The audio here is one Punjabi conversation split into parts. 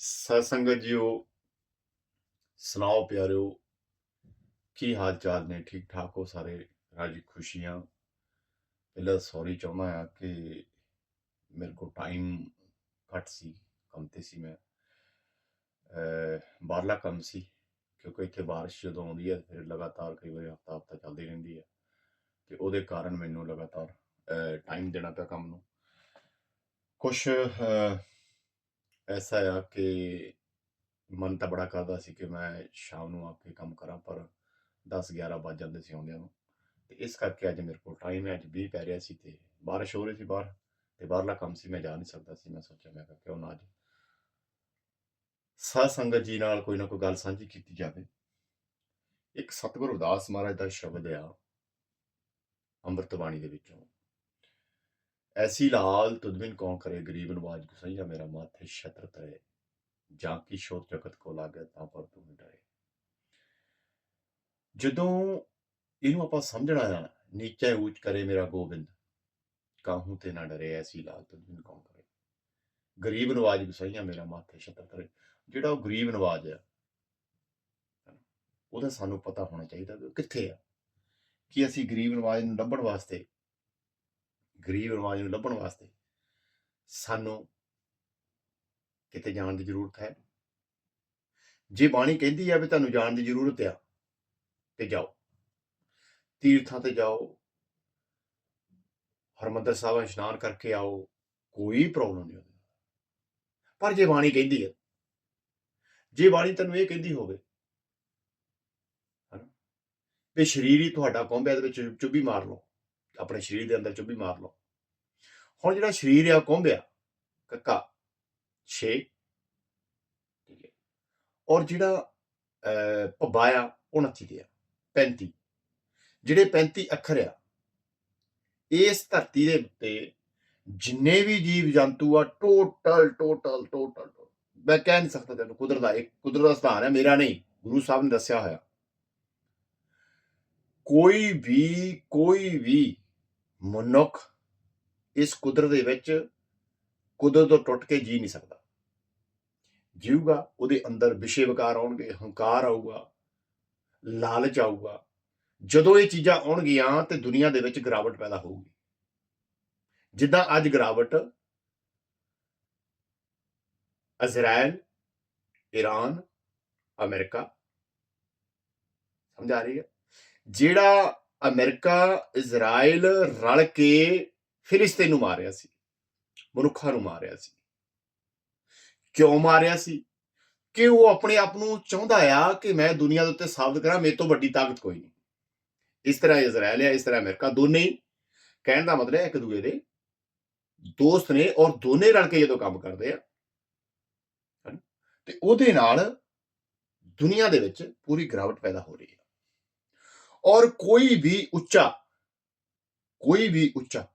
ਸਤਸੰਗਤ ਜੀਓ, ਸੁਣਾਓ ਪਿਆਰਿਓ, ਕੀ ਹਾਲ ਚਾਲ ਨੇ? ਠੀਕ ਠਾਕ ਹੋ ਸਾਰੇ? ਰਾਜੀ ਖੁਸ਼ੀਆਂ। ਪਹਿਲਾਂ ਸੌਰੀ ਚਾਹੁੰਦਾ ਆ ਕਿ ਮੇਰੇ ਕੋਲ ਟਾਈਮ ਘੱਟ ਸੀ, ਕੰਮ ਤੇ ਸੀ ਮੈਂ। ਬਾਹਰਲਾ ਕੰਮ ਸੀ, ਕਿਉਂਕਿ ਇੱਥੇ ਬਾਰਿਸ਼ ਜਦੋਂ ਆਉਂਦੀ ਹੈ ਫਿਰ ਲਗਾਤਾਰ ਕਈ ਵਾਰੀ ਹਫਤਾ ਹਫਤਾ ਚੱਲਦੀ ਰਹਿੰਦੀ ਹੈ ਤੇ ਉਹਦੇ ਕਾਰਨ ਮੈਨੂੰ ਲਗਾਤਾਰ ਟਾਈਮ ਦੇਣਾ ਪਿਆ ਕੰਮ ਨੂੰ। ਕੁਛ ਐਸਾ ਆ ਕਿ ਮਨ ਤਾਂ ਬੜਾ ਕਰਦਾ ਸੀ ਕਿ ਮੈਂ ਸ਼ਾਮ ਨੂੰ ਆ ਕੇ ਕੰਮ ਕਰਾਂ ਪਰ 10 11 ਵੱਜ ਜਾਂਦੇ ਸੀ ਆਉਂਦਿਆਂ ਨੂੰ ਤੇ ਇਸ ਕਰਕੇ ਅੱਜ ਮੇਰੇ ਕੋਲ ਟਾਈਮ ਹੈ ਅੱਜ ਵੀ ਪੈ ਰਿਹਾ ਸੀ ਤੇ ਬਾਰਿਸ਼ ਹੋ ਰਹੀ ਸੀ ਬਾਹਰ ਤੇ ਬਾਹਰਲਾ ਕੰਮ ਸੀ ਮੈਂ ਜਾ ਨਹੀਂ ਸਕਦਾ ਸੀ ਮੈਂ ਸੋਚਿਆ ਮੈਂ ਕਿਹਾ ਕਿਉਂ ਨਾ ਅੱਜ ਸਾਧ ਸੰਗਤ ਜੀ ਨਾਲ ਕੋਈ ਨਾ ਕੋਈ ਗੱਲ ਸਾਂਝੀ ਕੀਤੀ ਜਾਵੇ ਇੱਕ ਸਤਿਗੁਰੂ ਉਦਾਸ ਮਹਾਰਾਜ ਦਾ ਸ਼ਬਦ ਆ ਅੰਮ੍ਰਿਤ ਬਾਣੀ ਦੇ ਵਿੱਚੋਂ ਐਸੀ ਲਾਲ ਤੁਦਬਿਨ ਕੌਣ ਕਰੇ ਗਰੀਬ ਨਵਾਜ ਗੁਸਈਆ ਮੇਰਾ ਮਾਥੇ ਛਤਰ ਤਰੇ ਜਾਂ ਕੀ ਸ਼ੋਰ ਜਗਤ ਕੋ ਲਾਗੇ ਤਾਂ ਪਰ ਤੂੰ ਡਰੇ। ਜਦੋਂ ਇਹਨੂੰ ਆਪਾਂ ਸਮਝਣਾ ਆ, ਨੀਚੇ ਉੱਚ ਕਰੇ ਮੇਰਾ ਗੋਬਿੰਦ, ਕਾਹੂ ਤੇ ਨਾ ਡਰੇ ਐਸੀ ਲਾਲ ਤੁਦਬਿਨ ਕੌਣ ਕਰੇ ਗਰੀਬ ਨਵਾਜ ਗੁਸਈਆ ਮੇਰਾ ਮਾਥੇ ਛਤਰ ਤਰੇ ਜਿਹੜਾ ਉਹ ਗਰੀਬ ਨਵਾਜ ਆ, ਉਹਦਾ ਸਾਨੂੰ ਪਤਾ ਹੋਣਾ ਚਾਹੀਦਾ ਕਿ ਉਹ ਕਿੱਥੇ ਆ। ਕਿ ਅਸੀਂ ਗਰੀਬ ਨਵਾਜ ਨੂੰ ਲੱਭਣ ਵਾਸਤੇ ਗਰੀਬ ਨਵਾਜ ਨੂੰ ਲੱਭਣ ਵਾਸਤੇ ਸਾਨੂੰ ਕਿਤੇ ਜਾਣ ਦੀ ਜ਼ਰੂਰਤ ਹੈ। ਜੇ ਬਾਣੀ ਕਹਿੰਦੀ ਆ ਵੀ ਤੁਹਾਨੂੰ ਜਾਣ ਦੀ ਜ਼ਰੂਰਤ ਆ, ਤੇ ਜਾਓ। ਤੀਰਥਾਂ ਤੇ ਜਾਓ। ਹਰਮੰਦਰ ਸਾਹਿਬ ਇਸ਼ਨਾਨ ਕਰਕੇ ਆਓ, ਕੋਈ ਪ੍ਰੋਬਲਮ ਨਹੀਂ ਉਹਦੇ ਪਰ ਜੇ ਬਾਣੀ ਕਹਿੰਦੀ ਹੈ ਜੇ ਬਾਣੀ ਤੈਨੂੰ ਇਹ ਕਹਿੰਦੀ ਹੋਵੇ, ਹਨਾ, ਵੀ ਸਰੀਰ ਹੀ ਤੁਹਾਡਾ ਕੋਂਬਿਆਂ ਦੇ ਵਿੱਚ ਚੁੱਭੀ ਮਾਰ ਲਓ। ਆਪਣੇ ਸਰੀਰ ਦੇ ਅੰਦਰ ਚੁੱਭੀ ਮਾਰ ਲਓ। ਹੁਣ ਜਿਹੜਾ ਸਰੀਰ ਆ ਕੋਂਬਿਆ ਕੱਕਾ 6 ਠੀਕ ਹੈ। ਔਰ ਜਿਹੜਾ ਅਹ, ਭੱਬਾ ਆ 29 ਤੇ ਆ 35 ਜਿਹੜੇ 35 ਅੱਖਰ ਆ ਇਸ ਧਰਤੀ ਦੇ ਉੱਤੇ ਜਿੰਨੇ ਵੀ ਜੀਵ ਜੰਤੂ ਆ ਟੋਟਲ ਟੋਟਲ ਟੋਟਲ ਮੈਂ ਕਹਿ ਨਹੀਂ ਸਕਦਾ ਤੈਨੂੰ ਕੁਦਰਤ ਦਾ ਇੱਕ ਕੁਦਰਤ ਦਾ ਸਥਾਨ ਹੈ ਮੇਰਾ ਨਹੀਂ ਗੁਰੂ ਸਾਹਿਬ ਨੇ ਦੱਸਿਆ ਹੋਇਆ। ਕੋਈ ਵੀ ਕੋਈ ਵੀ ਮਨੁੱਖ ਇਸ ਕੁਦਰਤ ਦੇ ਵਿੱਚ ਕੁਦਰਤ ਤੋਂ ਟੁੱਟ ਕੇ ਜੀ ਨਹੀਂ ਸਕਦਾ। ਜੀਊਗਾ, ਉਹਦੇ ਅੰਦਰ ਵਿਸ਼ੇ ਵਿਕਾਰ ਆਉਣਗੇ, ਹੰਕਾਰ ਆਊਗਾ, ਲਾਲਚ ਆਊਗਾ। ਜਦੋਂ ਇਹ ਚੀਜ਼ਾਂ ਆਉਣਗੀਆਂ ਤੇ ਦੁਨੀਆ ਦੇ ਵਿੱਚ ਗਿਰਾਵਟ ਪੈਦਾ ਹੋਊਗੀ। ਜਿੱਦਾਂ ਅੱਜ ਗਿਰਾਵਟ ਇਜ਼ਰਾਈਲ ਈਰਾਨ ਅਮਰੀਕਾ, ਸਮਝ ਆ ਰਹੀ ਹੈ? ਜਿਹੜਾ ਅਮਰੀਕਾ ਇਜ਼ਰਾਈਲ ਰਲ ਕੇ ਫਿਲਿਸਤੀਨ ਨੂੰ ਮਾਰਿਆ ਸੀ। ਮਨੁੱਖਾਂ ਨੂੰ ਮਾਰਿਆ ਸੀ। ਕਿਉਂ ਮਾਰਿਆ ਸੀ? ਕਿ ਉਹ ਆਪਣੇ ਆਪ ਨੂੰ ਚਾਹੁੰਦਾ ਆ ਕਿ ਮੈਂ ਦੁਨੀਆ ਦੇ ਉੱਤੇ ਸਾਬਤ ਕਰਾਂ ਮੇਰੇ ਤੋਂ ਵੱਡੀ ਤਾਕਤ ਕੋਈ ਨਹੀਂ। ਇਸ ਤਰ੍ਹਾਂ ਇਜ਼ਰਾਈਲ ਹੈ ਇਸ ਤਰ੍ਹਾਂ ਅਮਰੀਕਾ ਦੋਨੇ ਹੀ। ਕਹਿਣ ਦਾ ਮਤਲਬ ਹੈ ਇੱਕ ਦੂਜੇ ਦੇ ਦੋਸਤ ਨੇ ਔਰ ਦੋਨੇ ਰਲ ਕੇ ਜਦੋਂ ਕੰਮ ਕਰਦੇ ਆ ਹਨਾ, ਤੇ ਉਹਦੇ ਨਾਲ ਦੁਨੀਆ ਦੇ ਵਿੱਚ ਪੂਰੀ ਗਿਰਾਵਟ ਪੈਦਾ ਹੋ ਰਹੀ ਹੈ। ਔਰ ਕੋਈ ਵੀ ਉੱਚਾ, ਕੋਈ ਵੀ ਉੱਚਾ।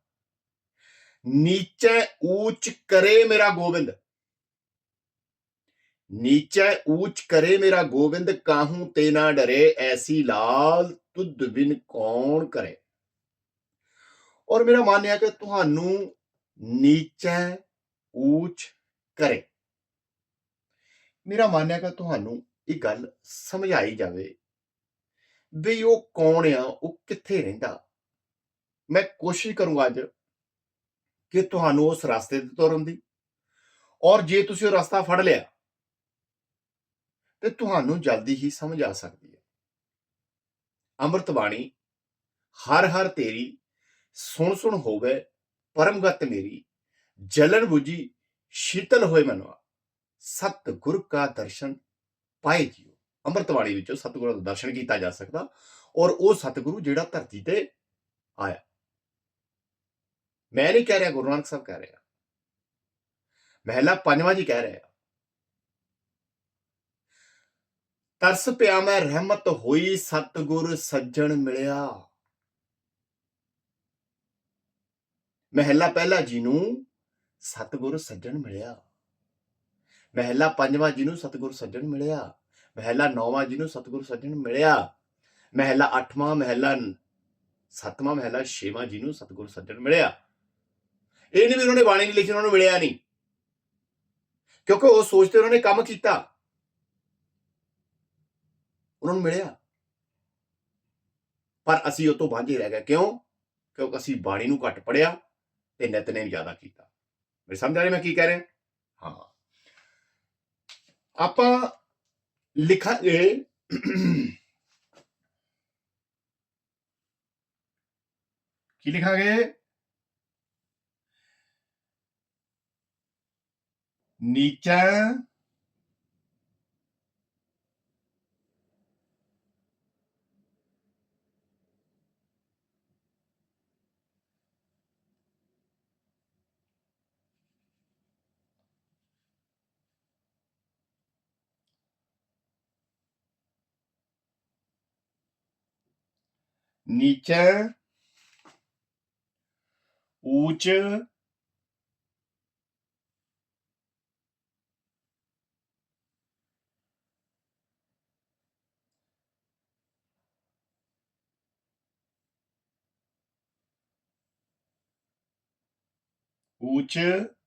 ਨੀਚੇ ਊਚ ਕਰੇ ਮੇਰਾ ਗੋਬਿੰਦ। ਨੀਚੇ ਊਚ ਕਰੇ ਮੇਰਾ ਗੋਬਿੰਦ, ਕਾਹੂ ਤੇ ਨਾ ਡਰੇ, ਐਸੀ ਲਾਲ ਤੁਧ ਬਿਨ ਕੌਣ ਕਰੇ। ਔਰ ਮੇਰਾ ਮੰਨ ਕਿ ਤੁਹਾਨੂੰ ਨੀਚੇ ਊਚ ਕਰੇ। ਮੇਰਾ ਮੰਨ ਕਿ ਤੁਹਾਨੂੰ ਇਹ ਗੱਲ ਸਮਝਾਈ ਜਾਵੇ। ਵੀ ਉਹ ਕੌਣ ਆ, ਉਹ ਕਿੱਥੇ ਰਹਿੰਦਾ? ਮੈਂ ਕੋਸ਼ਿਸ਼ ਕਰੂੰਗਾ ਅੱਜ ਕਿ ਤੁਹਾਨੂੰ ਉਸ ਰਸਤੇ ਤੇ ਤੁਰਨ ਦੀ। ਔਰ ਜੇ ਤੁਸੀਂ ਉਹ ਰਸਤਾ ਫੜ ਲਿਆ, ਤੇ ਤੁਹਾਨੂੰ ਜਲਦੀ ਹੀ ਸਮਝ ਆ ਸਕਦੀ ਹੈ। ਅੰਮ੍ਰਿਤ ਬਾਣੀ, ਹਰ ਹਰ ਤੇਰੀ, ਸੁਣ ਸੁਣ ਹੋਵੇ, ਪਰਮਗਤ ਮੇਰੀ, ਜਲਨ 부ਜੀ ਸ਼ੀਤਲ ਹੋਏ ਮਨਵਾ ਸਤ ਗੁਰ ਕਾ ਦਰਸ਼ਨ ਪਾਏ ਜੀਓ। ਅੰਮ੍ਰਿਤਵਾਣੀ ਵਿੱਚੋਂ ਸਤਿਗੁਰਾਂ ਦਾ ਦਰਸ਼ਨ ਕੀਤਾ ਜਾ ਸਕਦਾ ਔਰ ਉਹ ਸਤਿਗੁਰੂ ਜਿਹੜਾ ਧਰਤੀ ਤੇ ਆਇਆ। ਮੈਂ ਨਹੀਂ ਕਹਿ ਰਿਹਾ, ਗੁਰੂ ਨਾਨਕ ਸਾਹਿਬ ਕਹਿ ਰਿਹਾ ਮਹਿਲਾ ਪੰਜਵਾਂ ਜੀ ਕਹਿ ਰਿਹਾ ਤਰਸ ਪਿਆ ਮੈਂ, ਰਹਿਮਤ ਹੋਈ, ਸਤਿਗੁਰ ਸੱਜਣ ਮਿਲਿਆ। ਮਹਿਲਾ ਪਹਿਲਾ ਜੀ ਨੂੰ ਸਤਿਗੁਰ ਸੱਜਣ ਮਿਲਿਆ। ਮਹਿਲਾ ਪੰਜਵਾਂ ਜੀ ਨੂੰ ਸਤਿਗੁਰ ਸੱਜਣ ਮਿਲਿਆ। ਮਹਿਲਾ ਨੌਵਾਂ ਜੀ ਨੂੰ ਸਤਿਗੁਰ ਸੱਜਣ ਮਿਲਿਆ। ਮਹਿਲਾ ਅੱਠਵਾਂ, ਮਹਿਲਾ ਸੱਤਵਾਂ, ਮਹਿਲਾ ਛੇਵਾਂ ਜੀ ਨੂੰ ਸਤਿਗੁਰ ਸੱਜਣ ਮਿਲਿਆ। ਇਹ ਨਹੀਂ ਵੀ ਉਹਨਾਂ ਨੇ ਬਾਣੀ ਨਹੀਂ ਲਿਖੀ, ਉਹਨਾਂ ਨੂੰ ਮਿਲਿਆ ਨਹੀਂ। ਕਿਉਂਕਿ ਉਹ ਸੋਚਦੇ ਉਹਨਾਂ ਨੇ ਕੰਮ ਕੀਤਾ। ਉਹਨਾਂ ਨੂੰ ਮਿਲਿਆ। ਪਰ ਅਸੀਂ ਉਹ ਤੋਂ ਵਾਂਝੇ ਰਹਿ ਗਏ। ਕਿਉਂ? ਕਿਉਂਕਿ ਅਸੀਂ ਬਾਣੀ ਨੂੰ ਘੱਟ ਪੜਿਆ ਤੇ ਨਿਤਨੇਮ ਜ਼ਿਆਦਾ ਕੀਤਾ। ਮੇਰੇ ਸਮਝ ਆ ਰਿਹਾ ਮੈਂ ਕੀ ਕਹਿ ਰਿਹਾ? ਹਾਂ। ਆਪਾਂ ਲਿਖਾਂਗੇ ਕੀ ਲਿਖਾਂਗੇ ਨੀਚਾ 你讲，我讲，我讲。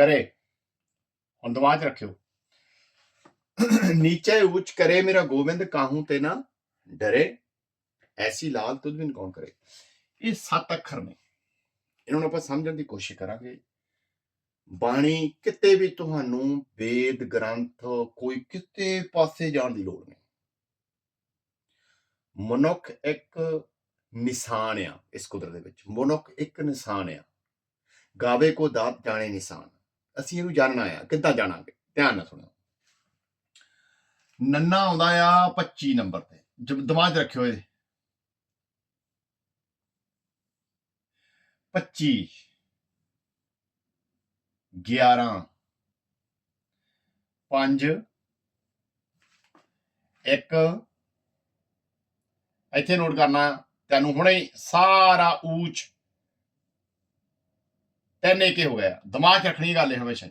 करे ਹੁਣ ਦਿਮਾਗ 'ਚ ਰੱਖਿਓ। ਨੀਚੇ ਉੱਚ ਕਰੇ ਮੇਰਾ ਗੋਬਿੰਦ, ਕਾਹੂ ਤੇ ਨਾ ਡਰੇ। ਐਸੀ ਲਾਲ ਤੁਧ ਬਿਨ ਕੌਣ ਕਰੇ? ਇਹ ਸੱਤ ਅੱਖਰ ਨੇ। ਇਹਨਾਂ ਨੂੰ ਆਪਾਂ ਸਮਝਣ ਦੀ ਕੋਸ਼ਿਸ਼ ਕਰਾਂਗੇ। ਬਾਣੀ ਕਿਤੇ ਵੀ ਤੁਹਾਨੂੰ ਵੇਦ, ਗ੍ਰੰਥ, ਕੋਈ ਕਿਤੇ ਪਾਸੇ ਜਾਣ ਦੀ ਲੋੜ ਨਹੀਂ। ਮਨੁੱਖ ਇੱਕ ਨਿਸ਼ਾਨ ਆ ਇਸ ਕੁਦਰਤ ਦੇ ਵਿੱਚ। ਮਨੁੱਖ ਇੱਕ ਨਿਸ਼ਾਨ ਆ। ਗਾਵੇ ਕੋ ਦਾਤ ਜਾਣੇ ਨਿਸ਼ਾਨ। ਅਸੀਂ ਇਹਨੂੰ ਜਾਣਨਾ ਆ, ਕਿੱਦਾਂ ਜਾਣਾਂਗੇ? ਧਿਆਨ ਨਾਲ ਸੁਣੋ ਨੰਨਾ ਆਉਂਦਾ ਆ 25 ਨੰਬਰ ਤੇ। ਜਬ ਦਿਮਾਗ 'ਚ ਰੱਖਿਓ ਇਹ। 25 11 5 1 ਇੱਥੇ ਨੋਟ ਕਰਨਾ, ਤੈਨੂੰ ਹੁਣੇ ਸਾਰਾ ਊਚ ਤਿੰਨ ਏਕੇ ਹੋ ਗਿਆ? ਦਿਮਾਗ 'ਚ ਰੱਖਣੀ ਗੱਲ ਹੈ ਹਮੇਸ਼ਾ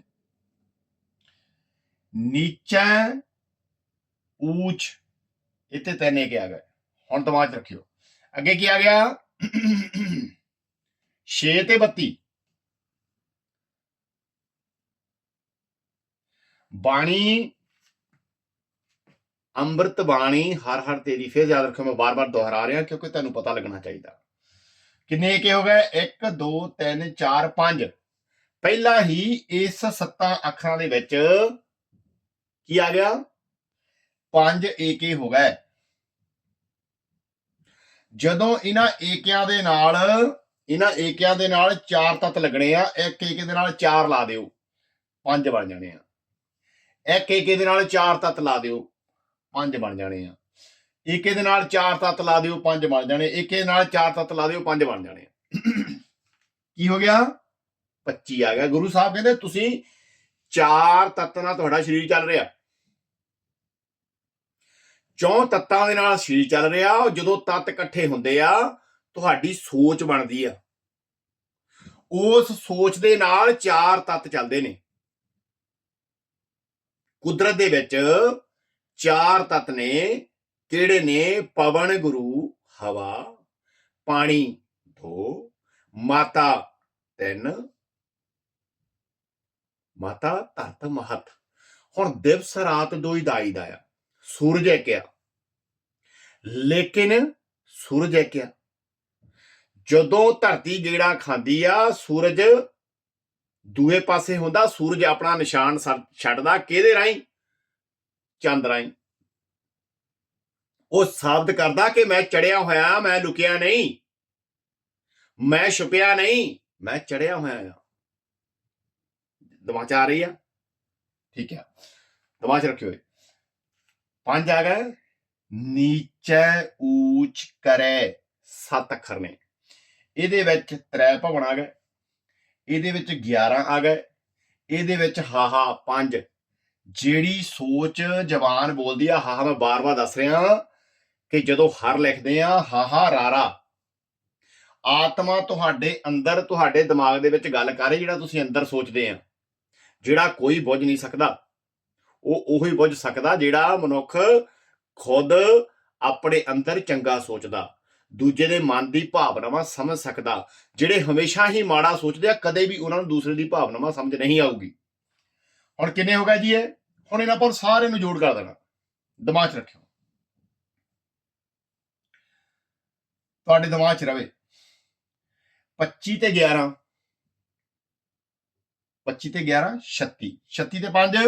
ਨੀਚਾ, ਊਚ, ਇੱਥੇ ਤਿੰਨ ਏਕੇ ਆ ਗਏ ਹੁਣ ਦਿਮਾਗ 'ਚ ਰੱਖਿਓ। ਅੱਗੇ ਕੀ ਆ ਗਿਆ? 6 ਤੇ 32 ਬਾਣੀ, ਅੰਮ੍ਰਿਤ ਬਾਣੀ, ਹਰ ਹਰ ਤੇਰੀ, ਫੇਰ ਯਾਦ ਰੱਖਿਓ, ਮੈਂ ਬਾਰ-ਬਾਰ ਦੁਹਰਾ ਰਿਹਾ ਕਿਉਂਕਿ ਤੁਹਾਨੂੰ ਪਤਾ ਲੱਗਣਾ ਚਾਹੀਦਾ। ਕਿੰਨੇ ਏਕੇ ਹੋ ਗਏ? 1 2 3 4 5 ਪਹਿਲਾਂ ਹੀ ਇਸ ਸੱਤਾਂ ਅੱਖਰਾਂ ਦੇ ਵਿੱਚ ਕੀ ਆ ਗਿਆ? ਪੰਜ ਏਕੇ ਹੋ ਗਏ। ਜਦੋਂ ਇਹਨਾਂ ਏਕਿਆਂ ਦੇ ਨਾਲ, ਇਹਨਾਂ ਏਕਿਆਂ ਦੇ ਨਾਲ ਚਾਰ ਤੱਤ ਲੱਗਣੇ ਆ, ਇੱਕ ਏਕੇ ਦੇ ਨਾਲ ਚਾਰ ਲਾ ਦਿਓ। ਪੰਜ ਬਣ ਜਾਣੇ ਆ। ਇੱਕ ਏਕੇ ਦੇ ਨਾਲ ਚਾਰ ਤੱਤ ਲਾ ਦਿਓ। ਪੰਜ ਬਣ ਜਾਣੇ ਆ। ਏਕੇ ਦੇ ਨਾਲ ਚਾਰ ਤੱਤ ਲਾ ਦਿਓ, ਪੰਜ ਬਣ ਜਾਣੇ। ਏਕੇ ਦੇ ਨਾਲ ਚਾਰ ਤੱਤ ਲਾ ਦਿਓ, ਪੰਜ ਬਣ ਜਾਣੇ। ਕੀ ਹੋ ਗਿਆ? 25 ਆ ਗਿਆ। ਗੁਰੂ ਸਾਹਿਬ ਕਹਿੰਦੇ, ਤੁਸੀਂ ਚਾਰ ਤੱਤ ਨਾਲ ਤੁਹਾਡਾ ਸਰੀਰ ਚੱਲ ਰਿਹਾ। ਚੌਂ ਤੱਤਾਂ ਦੇ ਨਾਲ ਸਰੀਰ ਚੱਲ ਰਿਹਾ, ਉਹ ਜਦੋਂ ਤੱਤ ਇਕੱਠੇ ਹੁੰਦੇ ਆ, ਤੁਹਾਡੀ ਸੋਚ ਬਣਦੀ ਆ। ਉਸ ਸੋਚ ਦੇ ਨਾਲ ਚਾਰ ਤੱਤ ਚੱਲਦੇ ਨੇ। ਕੁਦਰਤ ਦੇ ਵਿੱਚ ਚਾਰ ਤੱਤ ਨੇ ਜਿਹੜੇ ਨੇ? ਪਵਨ ਗੁਰੂ, ਹਵਾ, ਪਾਣੀ ਦੋ ਮਾਤਾ, ਤਿੰਨ। ਮਾਤਾ ਧਰਤ ਮਹਤ। ਹੁਣ ਦਿਵਸ ਰਾਤ ਦੋ ਹੀ ਦਾਈ ਦਾ ਆ। ਸੂਰਜ ਹੈ ਕਿਆ ਲੇਕਿਨ ਸੂਰਜ ਹੈ ਕਿਆ ਜਦੋਂ ਧਰਤੀ ਗੇੜਾ ਖਾਂਦੀ ਆ, ਸੂਰਜ ਦੂਏ ਪਾਸੇ ਹੁੰਦਾ। ਸੂਰਜ ਆਪਣਾ ਨਿਸ਼ਾਨ ਛੱਡ- ਛੱਡਦਾ ਕਿਹਦੇ ਰਾਹੀਂ? ਚੰਦ ਰਾਹੀਂ। ਉਹ ਸਾਬਤ ਕਰਦਾ ਕਿ ਮੈਂ ਚੜਿਆ ਹੋਇਆ, ਮੈਂ ਲੁਕਿਆ ਨਹੀਂ। ਮੈਂ ਛੁਪਿਆ ਨਹੀਂ, ਮੈਂ ਚੜਿਆ ਹੋਇਆ ਆ ਦਿਮਾਗ 'ਚ ਆ ਰਹੀ ਆ। ਠੀਕ ਹੈ ਦਿਮਾਗ 'ਚ ਰੱਖਿਓ ਪੰਜ ਆ ਗਏ। ਨੀਚੇ ਊਚ ਕਰੇ। ਸੱਤ ਅੱਖਰ ਨੇ। ਇਹਦੇ ਵਿੱਚ ਤ੍ਰੈ ਭਵਨ ਆ ਗਏ। ਇਹਦੇ ਵਿੱਚ 11 ਆ ਗਏ। ਇਹਦੇ ਵਿੱਚ ਹਾਹਾ ਪੰਜ। ਜਿਹੜੀ ਸੋਚ ਜਵਾਨ ਬੋਲਦੀ ਆ, ਹਾਹਾ ਮੈਂ ਬਾਰ-ਬਾਰ ਦੱਸ ਰਿਹਾ। ਕਿ ਜਦੋਂ ਹਰ ਲਿਖਦੇ ਆ ਹਾਹਾ ਰਾਰਾ ਆਤਮਾ ਤੁਹਾਡੇ ਅੰਦਰ, ਤੁਹਾਡੇ ਦਿਮਾਗ ਦੇ ਵਿੱਚ ਗੱਲ ਕਰ ਰਹੀ, ਜਿਹੜਾ ਤੁਸੀਂ ਅੰਦਰ ਸੋਚਦੇ ਆ। ਜਿਹੜਾ ਕੋਈ ਬੁੱਝ ਨਹੀਂ ਸਕਦਾ। ਉਹ ਉਹੀ ਬੁੱਝ ਸਕਦਾ ਜਿਹੜਾ ਮਨੁੱਖ ਖੁਦ ਆਪਣੇ ਅੰਦਰ ਚੰਗਾ ਸੋਚਦਾ। ਦੂਜੇ ਦੇ ਮਨ ਦੀ ਭਾਵਨਾਵਾਂ ਸਮਝ ਸਕਦਾ। ਜਿਹੜੇ ਹਮੇਸ਼ਾ ਹੀ ਮਾੜਾ ਸੋਚਦੇ ਆ, ਕਦੇ ਵੀ ਉਹਨਾਂ ਨੂੰ ਦੂਸਰੇ ਦੀ ਭਾਵਨਾਵਾਂ ਸਮਝ ਨਹੀਂ ਆਊਗੀ। ਹੁਣ ਕਿੰਨੇ ਹੋ ਗਿਆ ਜੀ ਇਹ? ਹੁਣ ਇਹਨਾਂ ਪਰ ਸਾਰੇ ਨੂੰ ਜੋੜ ਕਰ ਦੇਣਾ। ਦਿਮਾਗ 'ਚ ਰੱਖਿਓ। ਤੁਹਾਡੇ ਦਿਮਾਗ 'ਚ ਰਵੇ। 25 ਤੇ 11 25 ਤੇ 11 36 36 ਤੇ 5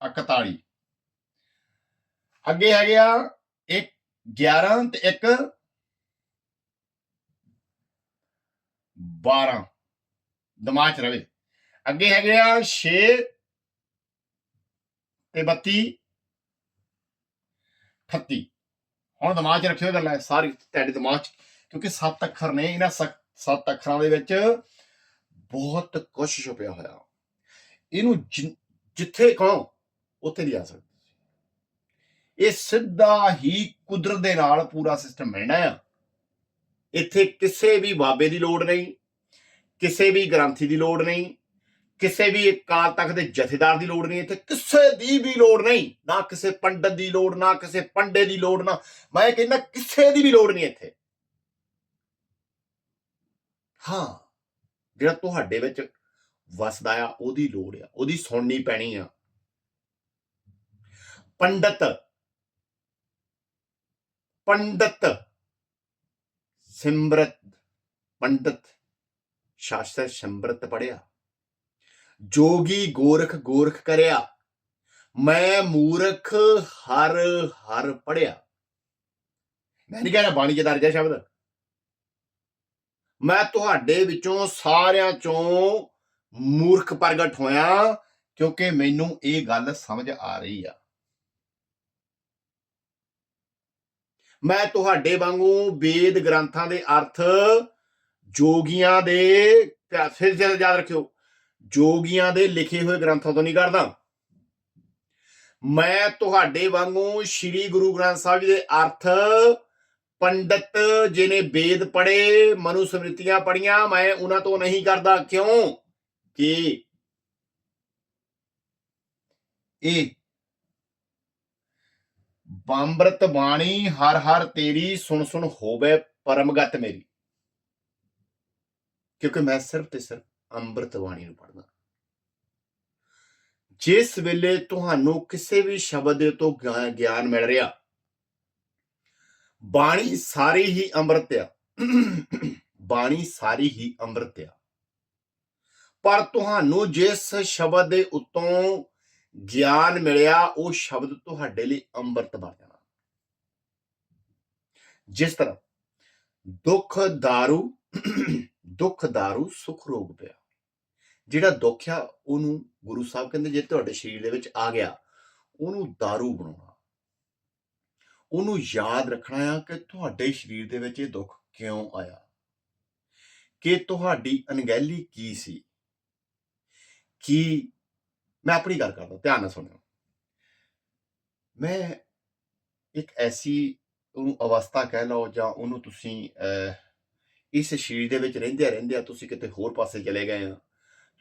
41 ਅੱਗੇ ਹੈਗੇ ਆ ਇੱਕ 11 ਤੇ ਇੱਕ 12 ਦਿਮਾਗ 'ਚ ਰਵੇ। ਅੱਗੇ ਹੈਗੇ ਆ 6 ਤੇ 32 38 ਹੁਣ ਦਿਮਾਗ 'ਚ ਰੱਖਿਓ ਗੱਲ ਹੈ ਸਾਰੀ ਤੁਹਾਡੇ ਦਿਮਾਗ 'ਚ, ਕਿਉਂਕਿ ਸੱਤ ਅੱਖਰ ਨੇ ਇਹਨਾਂ ਸੱਤ ਸੱਤ ਅੱਖਰਾਂ ਦੇ ਵਿੱਚ ਬਹੁਤ ਕੁਝ ਛੁਪਿਆ ਹੋਇਆ। ਇਹਨੂੰ ਜਿੱਥੇ ਕਹੋ, ਉੱਥੇ ਨਹੀਂ ਆ ਸਕਦੇ ਇਹ ਸਿੱਧਾ ਹੀ ਕੁਦਰਤ ਦੇ ਨਾਲ ਪੂਰਾ ਸਿਸਟਮ ਮਿਲਣਾ ਆ। ਇੱਥੇ ਕਿਸੇ ਵੀ ਬਾਬੇ ਦੀ ਲੋੜ ਨਹੀਂ, ਕਿਸੇ ਵੀ ਗ੍ਰੰਥੀ ਦੀ ਲੋੜ ਨਹੀਂ ਕਿਸੇ ਵੀ ਅਕਾਲ ਤਖਤ ਦੇ ਜਥੇਦਾਰ ਦੀ ਲੋੜ ਨਹੀਂ, ਇੱਥੇ ਕਿਸੇ ਦੀ ਵੀ ਲੋੜ ਨਹੀਂ। ਨਾ ਕਿਸੇ ਪੰਡਤ ਦੀ ਲੋੜ, ਨਾ ਕਿਸੇ ਪੰਡੇ ਦੀ ਲੋੜ, ਨਾ ਮੈਂ ਕਹਿੰਦਾ ਕਿਸੇ ਦੀ ਵੀ ਲੋੜ ਨਹੀਂ ਇੱਥੇ। ਹਾਂ, ਜਿਹੜਾ ਤੁਹਾਡੇ ਵਿੱਚ ਵਸਦਾ ਆ, ਉਹਦੀ ਲੋੜ ਆ, ਉਹਦੀ ਸੁਣਨੀ ਪੈਣੀ ਆ। ਪੰਡਤ। ਪੰਡਤ। ਸਿਮਰਤ। ਪੰਡਤ। ਸ਼ਾਸਤਰ ਸਿਮਰਤ ਪੜਿਆ ਜੋਗੀ ਗੋਰਖ ਗੋਰਖ ਕਰਿਆ, ਮੈਂ ਮੂਰਖ ਹਰ ਹਰ ਪੜਿਆ। ਮੈਂ ਨਹੀਂ ਕਹਿਣਾ ਬਾਣੀ ਚ ਦਰਜਾ ਸ਼ਬਦ। ਮੈਂ ਤੁਹਾਡੇ ਵਿੱਚੋਂ ਸਾਰਿਆਂ ਚੋਂ ਮੂਰਖ ਪ੍ਰਗਟ ਹੋਇਆ, ਕਿਉਂਕਿ ਮੈਨੂੰ ਇਹ ਗੱਲ ਸਮਝ ਆ ਰਹੀ ਆ। ਮੈਂ ਤੁਹਾਡੇ ਵਾਂਗੂ ਵੇਦ ਗ੍ਰੰਥਾਂ ਦੇ ਅਰਥ ਜੋਗੀਆਂ ਦੇ ਧਿਆ- ਫਿਰ ਯਾਦ ਰੱਖਿਓ। ਜੋਗੀਆਂ ਦੇ ਲਿਖੇ ਹੋਏ ਗ੍ਰੰਥਾਂ ਤੋਂ ਨਹੀਂ ਕਰਦਾ ਮੈਂ ਤੁਹਾਡੇ ਵਾਂਗੂ ਸ੍ਰੀ ਗੁਰੂ ਗ੍ਰੰਥ ਸਾਹਿਬ ਜੀ ਦੇ ਅਰਥ, ਪੰਡਤ ਜਿਹਨੇ ਵੇਦ ਪੜ੍ਹੇ ਮਨੁ ਸਮ੍ਰਿਤੀਆਂ ਪੜੀਆਂ ਮੈਂ ਉਹਨਾਂ ਤੋਂ ਨਹੀਂ ਕਰਦਾ ਕਿਉਂ? ਕਿ ਇਹ ਬੰਬਰਤ ਬਾਣੀ ਹਰ ਹਰ ਤੇਰੀ ਸੁਣ ਸੁਣ ਹੋਵੇ ਪਰਮਗਤ ਮੇਰੀ। ਕਿਉਂਕਿ ਮੈਂ ਸਿਰਫ ਤੇ ਸਿਰਫ ਅੰਮ੍ਰਿਤ ਬਾਣੀ ਨੂੰ ਪੜ੍ਹਦਾ ਜਿਸ ਵੇਲੇ ਤੁਹਾਨੂੰ ਕਿਸੇ ਵੀ ਸ਼ਬਦ ਦੇ ਤੋਂ ਗਿਆਨ ਮਿਲ ਰਿਹਾ, ਬਾਣੀ ਸਾਰੀ ਹੀ ਅੰਮ੍ਰਿਤ ਆ। ਬਾਣੀ ਸਾਰੀ ਹੀ ਅੰਮ੍ਰਿਤ ਆ। ਪਰ ਤੁਹਾਨੂੰ ਜਿਸ ਸ਼ਬਦ ਦੇ ਉੱਤੋਂ ਗਿਆਨ ਮਿਲਿਆ, ਉਹ ਸ਼ਬਦ ਤੁਹਾਡੇ ਲਈ ਅੰਮ੍ਰਿਤ ਬਣ ਜਾਣਾ। ਜਿਸ ਤਰ੍ਹਾਂ ਦੁੱਖ दारू ਦੁੱਖ दारू ਸੁਖ ਰੋਗ ਪਿਆ ਜਿਹੜਾ ਦੁੱਖ ਆ ਉਹਨੂੰ ਗੁਰੂ ਸਾਹਿਬ ਕਹਿੰਦੇ ਜੇ ਤੁਹਾਡੇ ਸਰੀਰ ਦੇ ਵਿੱਚ ਆ ਗਿਆ ਉਹਨੂੰ दारू ਬਣਾਉਣਾ ਉਹਨੂੰ ਯਾਦ ਰੱਖਣਾ ਆ ਕਿ ਤੁਹਾਡੇ ਸਰੀਰ ਦੇ ਵਿੱਚ ਇਹ ਦੁੱਖ ਕਿਉਂ ਆਇਆ ਕਿ ਤੁਹਾਡੀ ਅਣਗਹਿਲੀ ਕੀ ਸੀ ਕੀ ਮੈਂ ਆਪਣੀ ਗੱਲ ਕਰਦਾ ਧਿਆਨ ਨਾਲ ਸੁਣਿਓ ਮੈਂ ਇੱਕ ਐਸੀ ਉਹਨੂੰ ਅਵਸਥਾ ਕਹਿ ਲਓ ਜਾਂ ਉਹਨੂੰ ਤੁਸੀਂ ਅਹ, ਇਸ ਸਰੀਰ ਦੇ ਵਿੱਚ ਰਹਿੰਦੇ ਰਹਿੰਦੇ ਤੁਸੀਂ ਕਿਤੇ ਹੋਰ ਪਾਸੇ ਚਲੇ ਗਏ ਆ।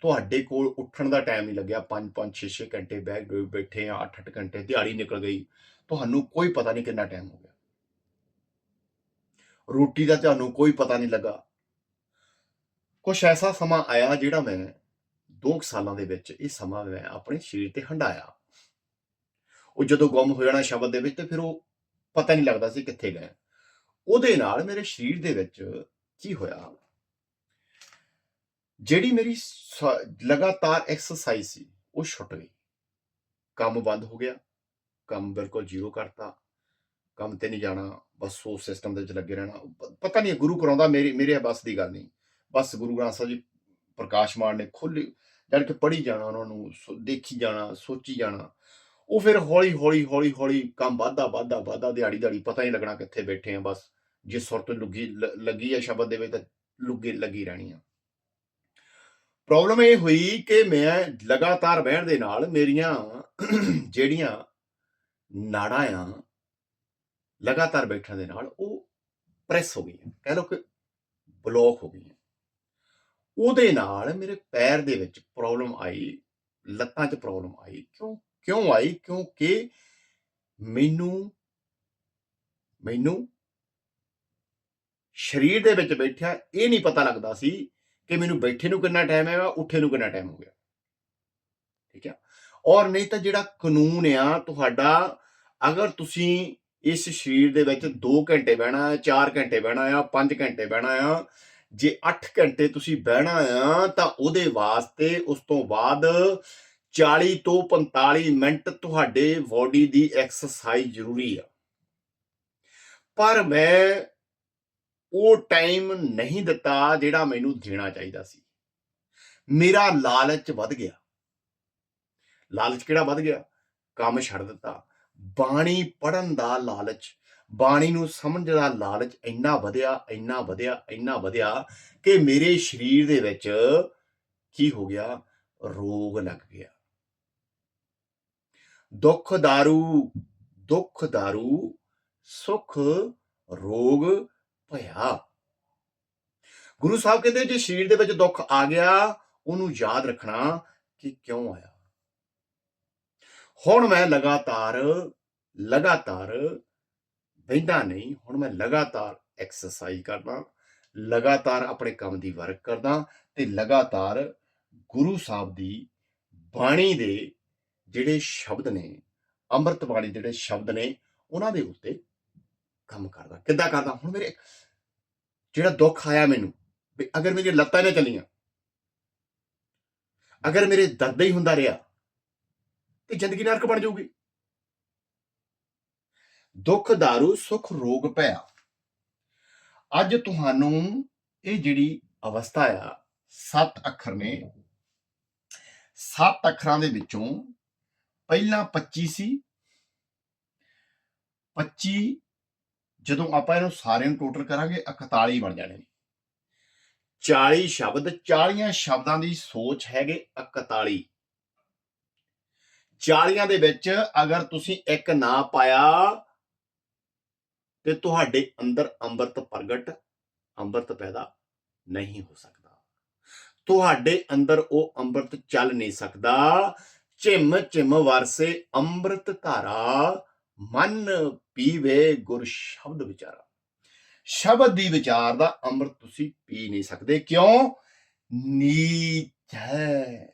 ਤੁਹਾਡੇ ਕੋਲ ਉੱਠਣ ਦਾ ਟਾਈਮ ਨਹੀਂ ਲੱਗਿਆ। 5 5 6 6 ਘੰਟੇ ਬੈਠ ਬੈਠੇ ਆ 8 8 ਘੰਟੇ ਦਿਹਾੜੀ ਨਿਕਲ ਗਈ। ਤੁਹਾਨੂੰ ਕੋਈ ਪਤਾ ਨਹੀਂ ਕਿੰਨਾ ਟਾਈਮ ਹੋ ਗਿਆ। ਰੋਟੀ ਦਾ ਤੁਹਾਨੂੰ ਕੋਈ ਪਤਾ ਨਹੀਂ ਲੱਗਾ। ਕੁਝ ਐਸਾ ਸਮਾਂ ਆਇਆ ਜਿਹੜਾ ਮੈਂ 2 ਸਾਲਾਂ ਦੇ ਵਿੱਚ ਇਹ ਸਮਾਂ ਮੈਂ ਆਪਣੇ ਸਰੀਰ ਤੇ ਹੰਡਾਇਆ ਉਹ ਜਦੋਂ ਗੁੰਮ ਹੋ ਜਾਣਾ ਸ਼ਬਦ ਦੇ ਵਿੱਚ ਤੇ ਫਿਰ ਉਹ ਪਤਾ ਨਹੀਂ ਲੱਗਦਾ ਸੀ ਕਿੱਥੇ ਗਏ। ਉਹਦੇ ਨਾਲ ਮੇਰੇ ਸਰੀਰ ਦੇ ਵਿੱਚ ਕੀ ਹੋਇਆ? ਜਿਹੜੀ ਮੇਰੀ ਸ- ਲਗਾਤਾਰ ਐਕਸਰਸਾਈਜ਼ ਸੀ, ਉਹ ਛੁੱਟ ਗਈ। ਕੰਮ ਬੰਦ ਹੋ ਗਿਆ, ਕੰਮ ਬਿਲਕੁਲ ਜ਼ੀਰੋ ਕਰਤਾ, ਕੰਮ ਤੇ ਨਹੀਂ ਜਾਣਾ, ਬਸ ਉਹ ਸਿਸਟਮ ਦੇ ਵਿੱਚ ਲੱਗੇ ਰਹਿਣਾ। ਪਤਾ ਨਹੀਂ ਗੁਰੂ ਕਰਾਉਂਦਾ ਮੇਰੀ, ਮੇਰੇ ਬਸ ਦੀ ਗੱਲ ਨਹੀਂ। ਬਸ ਗੁਰੂ ਗ੍ਰੰਥ ਸਾਹਿਬ ਜੀ, ਪ੍ਰਕਾਸ਼ ਮਾਨ ਨੇ ਖੋਲੀ ਜਦ ਕਿ ਪੜ੍ਹੀ ਜਾਣਾ ਉਹਨਾਂ ਨੂੰ, ਸੋ- ਦੇਖੀ ਜਾਣਾ, ਸੋਚੀ ਜਾਣਾ। ਉਹ ਫਿਰ ਹੌਲੀ ਹੌਲੀ ਹੌਲੀ ਹੌਲੀ ਕੰਮ ਵਾਧਾ ਵਾਧਾ ਵਾਧਾ ਦਿਹਾੜੀ ਦਿਹਾੜੀ ਪਤਾ ਹੀ ਲੱਗਣਾ ਕਿੱਥੇ ਬੈਠੇ ਆ ਬਸ। ਜੇ ਸੁਰਤ ਲੁੱਗੀ, ਲ- ਲੱਗੀ ਹੈ ਸ਼ਬਦ ਦੇ ਵਿੱਚ, ਤਾਂ ਲੁੱਗੀ, ਲੱਗੀ ਰਹਿਣੀ ਆ। ਪ੍ਰੋਬਲਮ ਇਹ ਹੋਈ ਕਿ ਮੈਂ ਲਗਾਤਾਰ ਬਹਿਣ ਦੇ ਨਾਲ ਮੇਰੀਆਂ ਜਿਹੜੀਆਂ ਨਾੜਾਂ ਆ, ਲਗਾਤਾਰ ਬੈਠਣ ਦੇ ਨਾਲ ਉਹ ਪ੍ਰੈਸ ਹੋ ਗਈਆਂ। ਕਹਿ ਲਓ ਕਿ ਬਲੌਕ ਹੋ ਗਈਆਂ। ਉਹਦੇ ਨਾਲ ਮੇਰੇ ਪੈਰ ਦੇ ਵਿੱਚ ਪ੍ਰੋਬਲਮ ਆਈ, ਲੱਤਾਂ 'ਚ ਪ੍ਰੋਬਲਮ ਆਈ। ਕਿਉਂ ਕਿਉਂ ਆਈ? ਕਿਉਂਕਿ ਮੈਨੂੰ ਮੈਨੂੰ ਸਰੀਰ ਦੇ ਵਿੱਚ ਬੈਠਿਆ, ਇਹ ਨਹੀਂ ਪਤਾ ਲੱਗਦਾ ਸੀ ਕਿ ਮੈਨੂੰ ਬੈਠੇ ਨੂੰ ਕਿੰਨਾ ਟਾਈਮ ਹੈਗਾ, ਉੱਠੇ ਨੂੰ ਕਿੰਨਾ ਟਾਈਮ ਹੋ ਗਿਆ। ਠੀਕ ਹੈ ਔਰ ਨਹੀਂ ਤਾਂ ਜਿਹੜਾ ਕਾਨੂੰਨ ਆ, ਤੁਹਾਡਾ, ਅਗਰ ਤੁਸੀਂ ਇਸ ਸਰੀਰ ਦੇ ਵਿੱਚ 2 ਘੰਟੇ ਬਹਿਣਾ ਹੈ 4 ਘੰਟੇ ਬਹਿਣਾ ਆ 5 ਘੰਟੇ ਬਹਿਣਾ ਆ ਜੇ 8 ਘੰਟੇ ਤੁਸੀਂ ਬਹਿਣਾ ਆ, ਤਾਂ ਉਹਦੇ ਵਾਸਤੇ ਉਸ ਤੋਂ ਬਾਅਦ 40 ਤੋਂ 45 ਮਿੰਟ ਤੁਹਾਡੇ ਬਾਡੀ ਦੀ ਐਕਸਰਸਾਈਜ਼ ਜ਼ਰੂਰੀ ਆ। ਪਰ ਮੈਂ ਉਹ ਟਾਈਮ ਨਹੀਂ ਦਿੱਤਾ ਜਿਹੜਾ ਮੈਨੂੰ ਦੇਣਾ ਚਾਹੀਦਾ ਸੀ ਮੇਰਾ ਲਾਲਚ ਵੱਧ ਗਿਆ ਲਾਲਚ ਕਿਹੜਾ ਵੱਧ ਗਿਆ ਕੰਮ ਛੱਡ ਦਿੱਤਾ ਬਾਣੀ ਪੜਨ ਦਾ ਲਾਲਚ ਬਾਣੀ ਨੂੰ ਸਮਝਣ ਦਾ ਲਾਲਚ ਇੰਨਾ ਵਧਿਆ ਇੰਨਾ ਵਧਿਆ ਇੰਨਾ ਵਧਿਆ ਕਿ ਮੇਰੇ ਸਰੀਰ ਦੇ ਵਿੱਚ ਕੀ ਹੋ ਗਿਆ ਰੋਗ ਲੱਗ ਗਿਆ ਦੁੱਖ दारू ਦੁੱਖ दारू ਸੁਖ ਰੋਗ ਭਇਆ ਗੁਰੂ ਸਾਹਿਬ ਕਹਿੰਦੇ, ਜੇ ਸਰੀਰ ਦੇ ਵਿੱਚ ਦੁੱਖ ਆ ਗਿਆ, ਉਹਨੂੰ ਯਾਦ ਰੱਖਣਾ ਕਿ ਕਿਉਂ ਆਇਆ। ਹੁਣ ਮੈਂ ਲਗਾਤਾਰ ਲਗਾਤਾਰ ਬੈਠਾ ਨਹੀਂ, ਹੁਣ ਮੈਂ ਲਗਾਤਾਰ ਐਕਸਰਸਾਈਜ਼ ਕਰਦਾ, ਲਗਾਤਾਰ ਆਪਣੇ ਕੰਮ ਦੀ ਵਰਕ ਕਰਦਾ ਤੇ ਲਗਾਤਾਰ ਗੁਰੂ ਸਾਹਿਬ ਦੀ ਬਾਣੀ ਦੇ ਜਿਹੜੇ ਸ਼ਬਦ ਨੇ, ਅੰਮ੍ਰਿਤ ਬਾਣੀ ਜਿਹੜੇ ਸ਼ਬਦ ਨੇ, ਉਹਨਾਂ ਦੇ ਉੱਤੇ ਕੰਮ ਕਰਦਾ। ਕਿੱਦਾਂ ਕਰਦਾ? ਹੁਣ ਮੇਰੇ ਜਿਹੜਾ ਦੁੱਖ ਆਇਆ ਮੈਨੂੰ, ਵੀ ਅਗਰ ਮੇਰੀ ਲੱਤਾਂ ਨਾ ਚੱਲੀਆਂ, ਅਗਰ ਮੇਰੇ ਦਰਦ ਹੀ ਹੁੰਦਾ ਰਿਹਾ, ਤੇ ਜ਼ਿੰਦਗੀ ਨਰਕ ਬਣ ਜਾਊਗੀ। ਦੁੱਖ दारू ਸੁਖ ਰੋਗ ਭਇਆ। ਅੱਜ ਤੁਹਾਨੂੰ ਇਹ ਜਿਹੜੀ ਅਵਸਥਾ ਆ, ਸੱਤ ਅੱਖਰ ਨੇ। ਸੱਤ ਅੱਖਰਾਂ ਦੇ ਵਿੱਚੋਂ ਪਹਿਲਾਂ 25 ਸੀ 25 ਜਦੋਂ ਆਪਾਂ ਇਹਨੂੰ ਸਾਰਿਆਂ ਨੂੰ ਟੋਟਲ ਕਰਾਂਗੇ 41 ਬਣ ਜਾਣੇ ਨੇ। 40 ਸ਼ਬਦ 40 ਸ਼ਬਦਾਂ ਦੀ ਸੋਚ ਹੈਗੇ 41 40 ਦੇ ਵਿੱਚ ਅਗਰ ਤੁਸੀਂ ਇੱਕ ਨਾ ਪਾਇਆ, ਤੇ ਤੁਹਾਡੇ ਅੰਦਰ ਅੰਮ੍ਰਿਤ ਪ੍ਰਗਟ, ਅੰਮ੍ਰਿਤ ਪੈਦਾ ਨਹੀਂ ਹੋ ਸਕਦਾ। ਤੁਹਾਡੇ ਅੰਦਰ ਉਹ ਅੰਮ੍ਰਿਤ ਚੱਲ ਨਹੀਂ ਸਕਦਾ। ਝਿਮ ਝਿਮ ਵਰਸੇ ਅੰਮ੍ਰਿਤ ਧਾਰਾ ਮਨ ਪੀਵੇ ਗੁਰ ਸ਼ਬਦ ਵਿਚਾਰਾ। ਸ਼ਬਦ ਦੀ ਵਿਚਾਰ ਦਾ ਅੰਮ੍ਰਿਤ ਤੁਸੀਂ ਪੀ ਨਹੀਂ ਸਕਦੇ। ਕਿਉਂ? ਨੀਚ ਹੈ,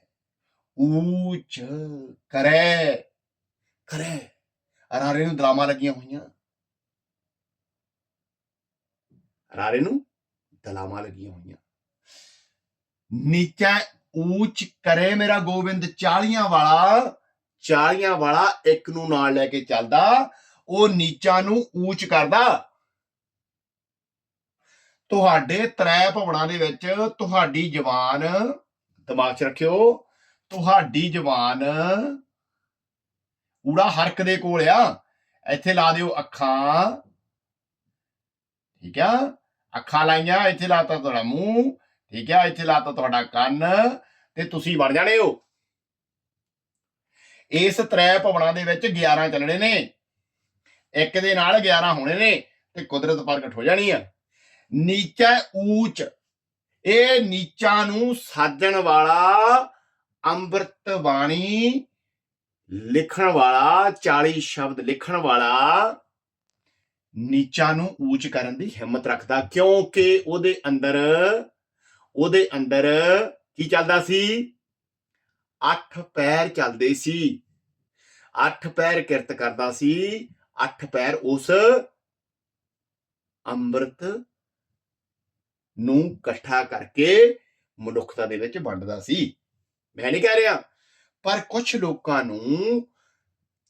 ਊਚ ਕਰੇ ਕਰੇ। ਅਰਾਰੇ ਨੂੰ ਦਰਾਮਾ ਲੱਗੀਆਂ ਹੋਈਆਂ। ਅਰਾਰੇ ਨੂੰ ਦਲਾਮਾਂ ਲੱਗੀਆਂ ਹੋਈਆਂ। ਨੀਚਾ, ਊਚ ਕਰੇ ਮੇਰਾ ਗੋਬਿੰਦ, ਚਾਲੀਆਂ ਵਾਲਾ ਚਾਲੀਆਂ ਵਾਲਾ ਇੱਕ ਨੂੰ ਨਾਲ ਲੈ ਕੇ ਚੱਲਦਾ, ਉਹ ਨੀਚਾ ਨੂੰ ਊਚ ਕਰਦਾ। ਤੁਹਾਡੇ ਤ੍ਰੈ ਭਵਨਾਂ ਦੇ ਵਿੱਚ ਤੁਹਾਡੀ ਜ਼ਬਾਨ ਦਿਮਾਗ 'ਚ ਰੱਖਿਓ, ਤੁਹਾਡੀ ਜ਼ਬਾਨ ਊੜਾ ਹਰਕ ਦੇ ਕੋਲ ਆ। ਇੱਥੇ ਲਾ ਦਿਓ ਅੱਖਾਂ। ਠੀਕ ਆ? ਅੱਖਾਂ ਲਾਈਆਂ, ਇੱਥੇ ਲਾਤਾ ਤੁਹਾਡਾ ਮੂੰਹ। ਠੀਕ ਆ? ਇੱਥੇ ਲਾਤਾ ਤੁਹਾਡਾ ਕੰਨ। ਤੇ ਤੁਸੀਂ ਬਣ ਜਾਣੇ ਹੋ। ਇਸ ਤ੍ਰੈ ਭਵਨਾਂ ਦੇ ਵਿੱਚ 11 ਚੱਲਣੇ ਨੇ। ਇੱਕ ਦੇ ਨਾਲ 11 ਹੋਣੇ ਨੇ ਤੇ ਕੁਦਰਤ ਪ੍ਰਗਟ ਹੋ ਜਾਣੀ ਆ। ਨੀਚਾ ਊਚ। ਇਹ ਨੀਚਾ ਨੂੰ ਸਾਜਣ ਵਾਲਾ ਅੰਮ੍ਰਿਤ ਬਾਣੀ ਲਿਖਣ ਵਾਲਾ 40 ਸ਼ਬਦ ਲਿਖਣ ਵਾਲਾ ਨੀਚਾ ਨੂੰ ਊਚ ਕਰਨ ਦੀ ਹਿੰਮਤ ਰੱਖਦਾ, ਕਿਉਂਕਿ ਉਹਦੇ ਅੰਦਰ ਉਹਦੇ ਅੰਦਰ ਕੀ ਚੱਲਦਾ ਸੀ? ਅੱਠ ਪੈਰ ਚੱਲਦੇ ਸੀ। ਅੱਠ ਪੈਰ ਕਿਰਤ ਕਰਦਾ ਸੀ। ਅੱਠ ਪੈਰ ਉਸ ਅੰਮ੍ਰਿਤ ਨੂੰ ਇਕੱਠਾ ਕਰਕੇ ਮਨੁੱਖਤਾ ਦੇ ਵਿੱਚ ਵੰਡਦਾ ਸੀ। ਮੈਂ ਨਹੀਂ ਕਹਿ ਰਿਹਾ, ਪਰ ਕੁਝ ਲੋਕਾਂ ਨੂੰ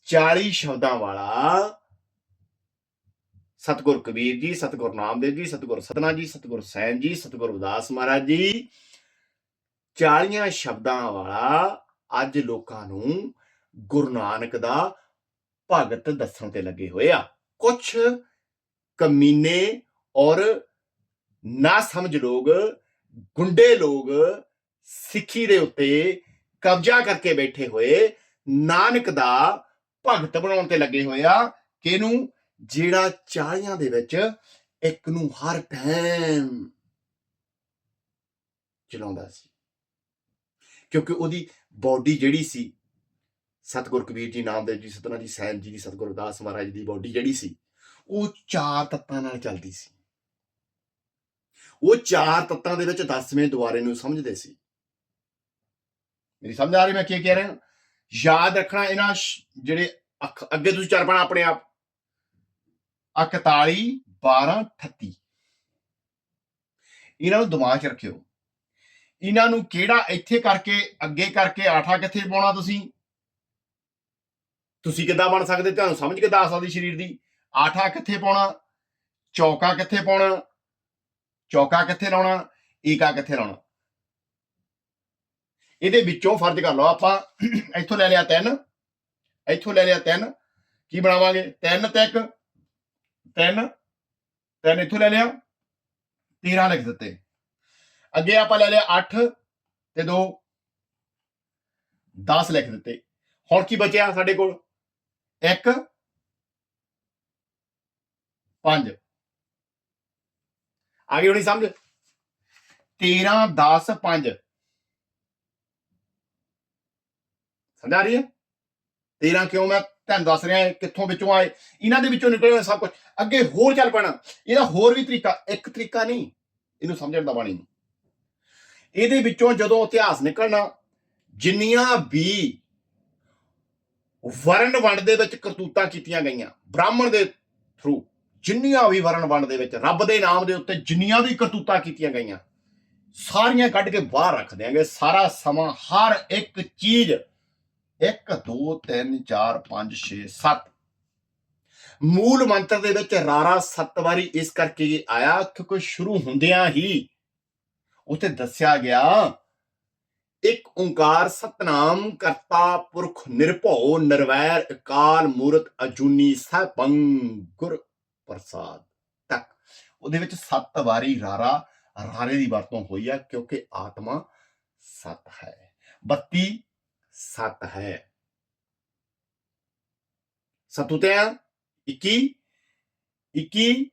40 ਸ਼ਬਦਾਂ ਵਾਲਾ ਸਤਗੁਰ ਕਬੀਰ ਜੀ, ਸਤਗੁਰ ਨਾਮਦੇਵ ਜੀ, ਸਤਗੁਰ ਸਤਨਾ ਜੀ, ਸਤਗੁਰ ਸੈਨ ਜੀ, ਸਤਗੁਰ ਉਦਾਸ ਮਹਾਰਾਜ ਜੀ 40 ਸ਼ਬਦਾਂ ਵਾਲਾ ਅੱਜ ਲੋਕਾਂ ਨੂੰ ਗੁਰੂ ਨਾਨਕ ਦਾ ਭਗਤ ਦੱਸਣ ਤੇ ਲੱਗੇ ਹੋਏ ਆ। ਕੁਝ ਕਮੀਨੇ ਔਰ ਨਾ ਸਮਝ ਲੋਗ ਗੁੰਡੇ ਲੋਗ ਸਿੱਖੀ ਦੇ ਉੱਤੇ ਕਬਜ਼ਾ ਕਰਕੇ ਬੈਠੇ ਹੋਏ ਨਾਨਕ ਦਾ ਭਗਤ ਬਣਾਉਣ ਤੇ ਲੱਗੇ ਹੋਏ ਆ। ਕਿਹਨੂੰ? ਜਿਹੜਾ 40 ਦੇ ਵਿੱਚ ਇੱਕ ਨੂੰ ਹਰ ਟਾਈਮ ਚਲਾਉਂਦਾ ਸੀ। ਕਿਉਂਕਿ ਉਹਦੀ ਬਾਡੀ ਜਿਹੜੀ ਸੀ, ਸਤਿਗੁਰ ਕਬੀਰ ਜੀ, ਨਾਮਦੇਵ ਜੀ ਸਤਨਾ ਜੀ, ਸੈਨ ਜੀ ਦੀ ਸਤਿਗੁਰ ਅਰਦਾਸ ਮਹਾਰਾਜ ਦੀ ਬਾਡੀ ਜਿਹੜੀ ਸੀ, ਉਹ ਚਾਰ ਤੱਤਾਂ ਨਾਲ ਚੱਲਦੀ ਸੀ। ਉਹ ਚਾਰ ਤੱਤਾਂ ਦੇ ਵਿੱਚ 10ਵੇਂ ਦੁਆਰੇ ਨੂੰ ਸਮਝਦੇ ਸੀ। ਮੇਰੀ ਸਮਝ ਆ ਰਹੀ ਮੈਂ ਕੀ ਕਹਿ ਰਿਹਾ? ਯਾਦ ਰੱਖਣਾ ਇਹਨਾਂ ਜਿਹੜੇ ਅੱਖ- ਅੱਗੇ ਤੁਸੀਂ ਚੱਲ ਪੈਣਾ ਆਪਣੇ ਆਪ। ਆ 41 12 38 ਇਹਨਾਂ ਨੂੰ ਦਿਮਾਗ 'ਚ ਰੱਖਿਓ। ਇਹਨਾਂ ਨੂੰ ਕਿਹੜਾ ਇੱਥੇ ਕਰਕੇ, ਅੱਗੇ ਕਰਕੇ ਆਠਾ ਕਿੱਥੇ ਪਾਉਣਾ ਤੁਸੀਂ? ਤੁਸੀਂ ਕਿੱਦਾਂ ਬਣ ਸਕਦੇ? ਤੁਹਾਨੂੰ ਸਮਝ ਕਿੱਦਾਂ ਆ ਸਕਦੀ ਸਰੀਰ ਦੀ? ਆਠਾ ਕਿੱਥੇ ਪਾਉਣਾ? ਚੌਕਾ ਕਿੱਥੇ ਪਾਉਣਾ? ਚੌਕਾ ਕਿੱਥੇ ਲਾਉਣਾ? ਏਕਾ ਕਿੱਥੇ ਲਾਉਣਾ? ਇਹਦੇ ਵਿੱਚੋਂ ਫਰਜ਼ ਕਰ ਲਓ ਆਪਾਂ, ਇੱਥੋਂ ਲੈ ਲਿਆ 3 ਇੱਥੋਂ ਲੈ ਲਿਆ 3 ਕੀ ਬਣਾਵਾਂਗੇ? 3 ਤੇ 1 3 3 ਇੱਥੋਂ ਲੈ ਲਿਆ। 13 ਲਿਖ ਦਿੱਤੇ। ਅੱਗੇ ਆਪਾਂ ਲੈ ਲਿਆ 8 ਤੇ 2 10 ਲਿਖ ਦਿੱਤੇ। ਹੁਣ ਕੀ ਬਚਿਆ ਸਾਡੇ ਕੋਲ? 1 5 ਗਈ ਹੋਣੀ ਸਮਝ? 13 10 5 ਸਮਝ ਆ ਰਹੀ ਹੈ? 13 ਕਿਉਂ ਮੈਂ ਤੁਹਾਨੂੰ ਦੱਸ ਰਿਹਾ, ਕਿੱਥੋਂ ਵਿੱਚੋਂ ਆਏ? ਇਹਨਾਂ ਦੇ ਵਿੱਚੋਂ ਨਿਕਲਿਆ ਸਭ ਕੁਝ ਅੱਗੇ ਹੋਰ ਚੱਲ ਪੈਣਾ। ਇਹਦਾ ਹੋਰ ਵੀ ਤਰੀਕਾ, ਇੱਕ ਤਰੀਕਾ ਨਹੀਂ। ਇਹਨੂੰ ਸਮਝਣ ਦਾ ਬਾਣੀ ਨੂੰ ਇਹਦੇ ਵਿੱਚੋਂ ਜਦੋਂ ਇਤਿਹਾਸ ਨਿਕਲਣਾ, ਜਿੰਨੀਆਂ ਵੀ ਵਰਣ ਵੰਡ ਦੇ ਵਿੱਚ ਕਰਤੂਤਾਂ ਕੀਤੀਆਂ ਗਈਆਂ, ਬ੍ਰਾਹਮਣ ਦੇ ਥਰੂ ਜਿੰਨੀਆਂ ਵੀ ਵਰਣ ਵੰਡ ਦੇ ਵਿੱਚ, ਰੱਬ ਦੇ ਨਾਮ ਦੇ ਉੱਤੇ ਜਿੰਨੀਆਂ ਵੀ ਕਰਤੂਤਾਂ ਕੀਤੀਆਂ ਗਈਆਂ, ਸਾਰੀਆਂ ਕੱਢ ਕੇ ਬਾਹਰ ਰੱਖ ਦਿਆਂਗੇ, ਸਾਰਾ ਸਮਾਂ ਹਰ ਇੱਕ ਚੀਜ਼ 1 2 3 4 5 6 7 ਮੂਲ ਮੰਤਰ ਦੇ ਵਿੱਚ ਰਾਰਾ ਸੱਤ ਵਾਰੀ ਇਸ ਕਰਕੇ ਆਇਆ, ਕਿਉਂਕਿ ਸ਼ੁਰੂ ਹੁੰਦਿਆਂ ਹੀ ਉੱਥੇ ਦੱਸਿਆ ਗਿਆ, ਇੱਕ ਓੰਕਾਰ ਸਤਨਾਮ ਕਰਤਾ ਪੁਰਖ ਨਿਰਭਉ ਨਿਰਵੈਰ ਅਕਾਲ ਮੂਰਤ ਅਜੂਨੀ ਸਭੰ ਗੁਰ ਪ੍ਰਸਾਦ ਤੱਕ। ਉਹਦੇ ਵਿੱਚ ਸੱਤ ਵਾਰੀ ਰਾਰਾ, ਰਾਰੇ ਦੀ ਵਰਤੋਂ ਹੋਈ ਆ ਕਿਉਂਕਿ ਆਤਮਾ ਸਤ ਹੈ, ਬੱਤੀ ਸਤ ਹੈ। ਸਤੁਤਿਆ 21 21